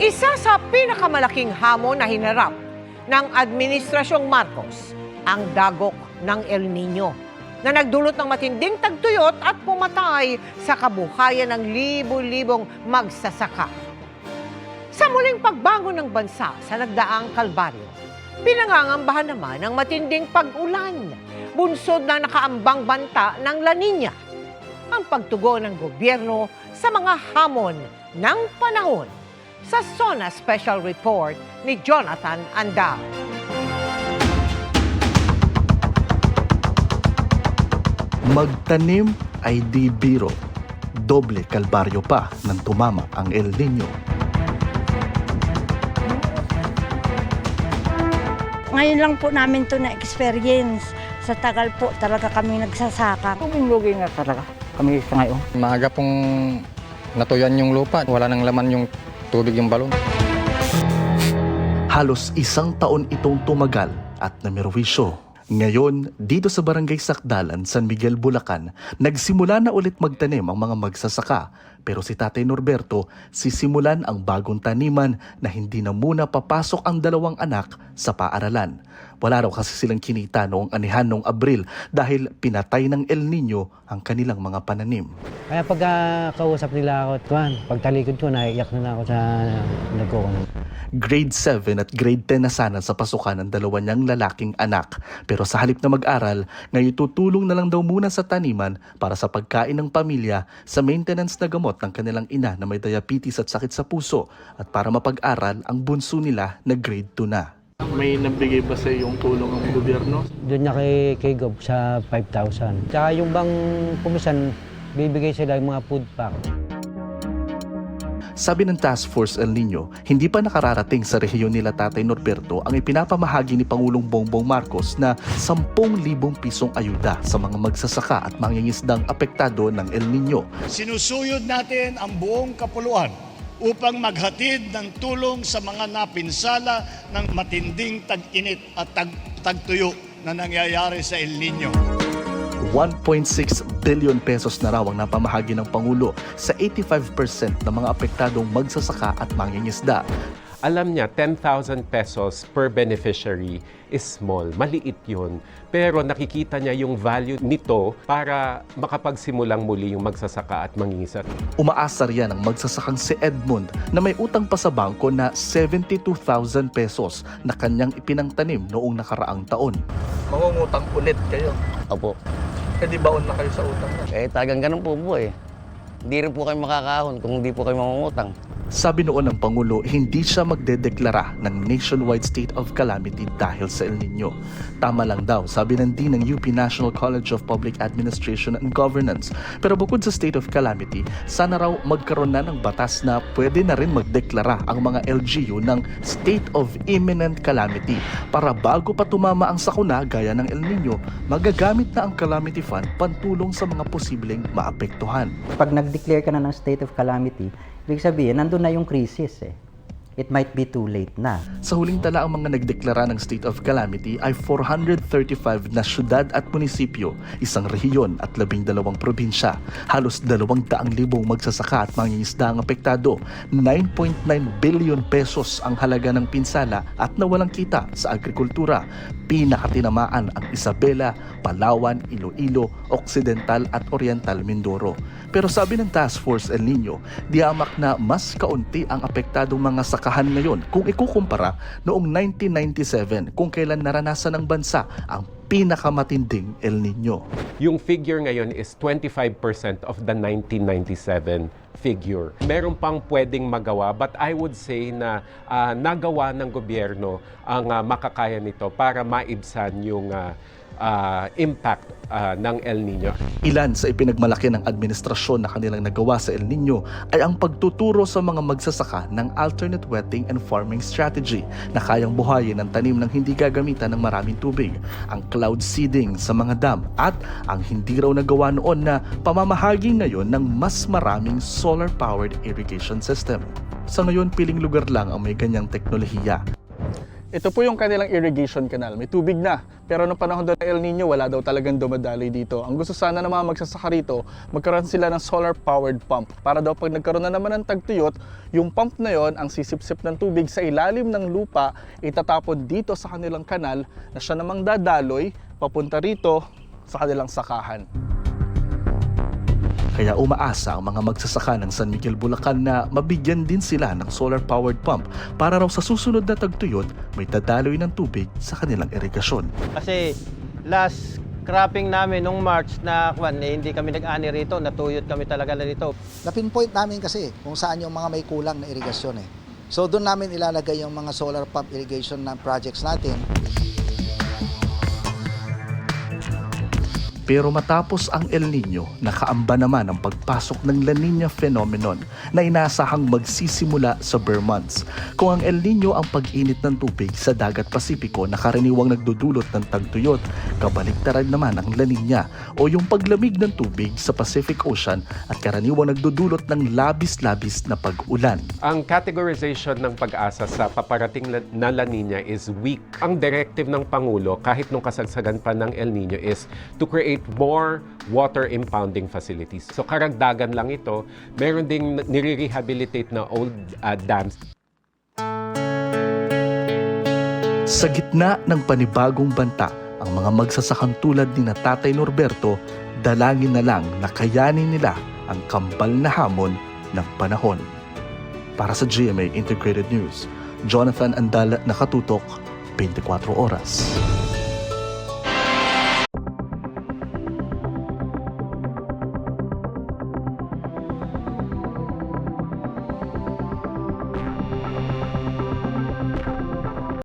Isa sa pinakamalaking hamon na hinarap ng Administrasyong Marcos ang dagok ng El Nino na nagdulot ng matinding tagtuyot at pumatay sa kabuhayan ng libo-libong magsasaka. Sa muling pagbangon ng bansa sa nagdaang kalbaryo, pinangangambahan naman ang matinding pag-ulan, bunsod na nakaambang banta ng La Nina. Ang pagtugon ng gobyerno sa mga hamon ng panahon sa SONA Special Report ni Jonathan Andal. Magtanim ay di biro. Doble kalbaryo pa nang tumama ang El Nino. Ngayon lang po namin to na experience. Sa tagal po talaga kami nagsasaka. Lugi nga talaga kami sa ngayon. Maaga pong natuyan yung lupa. Wala nang laman yung tubig yung balon. Halos isang taon itong tumagal at namirwisyo. Ngayon, dito sa Barangay Sakdalan, San Miguel, Bulacan, nagsimula na ulit magtanim ang mga magsasaka. Pero si Tatay Norberto, sisimulan ang bagong taniman na hindi na muna papasok ang dalawang anak sa paaralan. Wala raw kasi silang kinita noong anihan noong Abril dahil pinatay ng El Nino ang kanilang mga pananim. Kaya pag ah, kausap nila ako, tuwan, pag talikod ko, naiiyak na, ako sa nagko Grade 7 at grade 10 na sana sa pasukan ng dalawa niyang lalaking anak. Pero sa halip na mag-aral, ngayon tutulong na lang daw muna sa taniman para sa pagkain ng pamilya, sa maintenance na gamot ng kanilang ina na may diabetes at sakit sa puso, at para mapag-aral ang bunso nila na grade 2 na. May nabigay ba sa yung tulong ng gobyerno? Doon niya kay, kay Gob sa 5,000. Tsaka yung bang kumisan, bibigay sila yung mga food pack. Sabi ng Task Force El Nino, hindi pa nakararating sa rehiyon nila Tatay Norberto ang ipinapamahagi ni Pangulong Bongbong Marcos na 10,000 pisong ayuda sa mga magsasaka at mangingisdang apektado ng El Nino. Sinusuyod natin ang buong kapuluan upang maghatid ng tulong sa mga napinsala ng matinding tag-init at tag tagtuyo na nangyayari sa El Nino. 1.6 billion pesos na raw ang napamahagi ng Pangulo sa 85% ng mga apektadong magsasaka at mangingisda. Alam niya 10,000 pesos per beneficiary is small, maliit yun. Pero nakikita niya yung value nito para makapagsimulang muli yung magsasaka at mangingisat. Umaasar yan ang magsasakang si Edmund na may utang pa sa bangko na 72,000 pesos na kanyang ipinangtanim noong nakaraang taon. Mangungutang ulit kayo. Opo. E di baon na kayo sa utang Eh, tagang ganun po po eh. Hindi rin po kayo makakahon kung hindi po kayo mangungutang. Sabi noon ng Pangulo, hindi siya magdedeklara ng nationwide state of calamity dahil sa El Nino. Tama lang daw, sabi ng Dean ng UP National College of Public Administration and Governance. Pero bukod sa state of calamity, sana raw magkaroon na ng batas na pwede na rin magdeklara ang mga LGU ng state of imminent calamity para bago pa tumama ang sakuna gaya ng El Nino, magagamit na ang calamity fund pantulong sa mga posibleng maapektuhan. Pag nag-declare ka na ng state of calamity, ibig sabihin, nandun na yung crisis eh. It might be too late na. Sa huling tala ang mga nagdeklara ng state of calamity ay 435 na syudad at munisipyo, isang rehiyon at labing dalawang probinsya. Halos dalawang daang libong magsasaka at mangingisda ang apektado. 9.9 billion pesos ang halaga ng pinsala at nawalang kita sa agrikultura. Pinakatinamaan ang Isabela, Palawan, Iloilo, Occidental at Oriental Mindoro. Pero sabi ng Task Force El Nino, diamak na mas kaunti ang apektadong mga sakahan ngayon kung ikukumpara noong 1997 kung kailan naranasan ng bansa ang pinakamatinding El Nino. Yung figure ngayon is 25% of the 1997 figure. Meron pang pwedeng magawa but I would say na ah, nagawa ng gobyerno ang ah, makakaya nito para maibsan yung ah, ah, impact ah, ng El Nino. Ilan sa ipinagmalaki ng administrasyon na kanilang nagawa sa El Nino ay ang pagtuturo sa mga magsasaka ng alternate wetting and farming strategy na kayang buhayin ang tanim ng hindi gagamitan ng maraming tubig, ang cloud seeding sa mga dam at ang hindi raw nagawa noon na pamamahagi ngayon ng mas maraming solar-powered irrigation system. Sa ngayon, piling lugar lang ang may ganyang teknolohiya Ito po yung kanilang irrigation canal. May tubig na. Pero nung panahon daw ng El Nino, wala daw talagang dumadaloy dito. Ang gusto sana ng mga magsasaka rito, magkaroon sila ng solar-powered pump. Para daw pag nagkaroon na naman ng tagtuyot, yung pump na yon ang sisipsip ng tubig sa ilalim ng lupa, itatapon dito sa kanilang kanal na siya namang dadaloy papunta rito sa kanilang sakahan. Kaya umaasa ang mga magsasaka ng San Miguel Bulacan na mabigyan din sila ng solar-powered pump para raw sa susunod na tagtuyot may dadaloy ng tubig sa kanilang irigasyon. Kasi last cropping namin nung March na kwan, eh, hindi kami nag-ani rito, natuyot kami talaga na rito. Na-pinpoint namin kasi kung saan yung mga may kulang na irigasyon eh. So doon namin ilalagay yung mga solar pump irrigation na projects natin. Pero matapos ang El Nino, nakaamba naman ang pagpasok ng La Nina phenomenon na inaasahang magsisimula sa bare months. Kung ang El Nino ang pag-init ng tubig sa dagat Pasipiko na karaniwang nagdudulot ng tagtuyot, kabaliktaran naman ang La Nina o yung paglamig ng tubig sa Pacific Ocean at karaniwang nagdudulot ng labis-labis na pag-ulan. Ang categorization ng pag-asa sa paparating na La Nina is weak. Ang directive ng Pangulo, kahit nung kasagsagan pa ng El Nino, is to create more water impounding facilities. So karagdagan lang ito. Meron ding nire-rehabilitate na old uh, dams Sa gitna ng panibagong banta, ang mga magsasakang tulad ni Tatay Norberto, dalangin na lang na kayanin nila ang kambal na hamon ng panahon. Para sa GMA Integrated News, Jonathan Andal nakatutok 24 oras.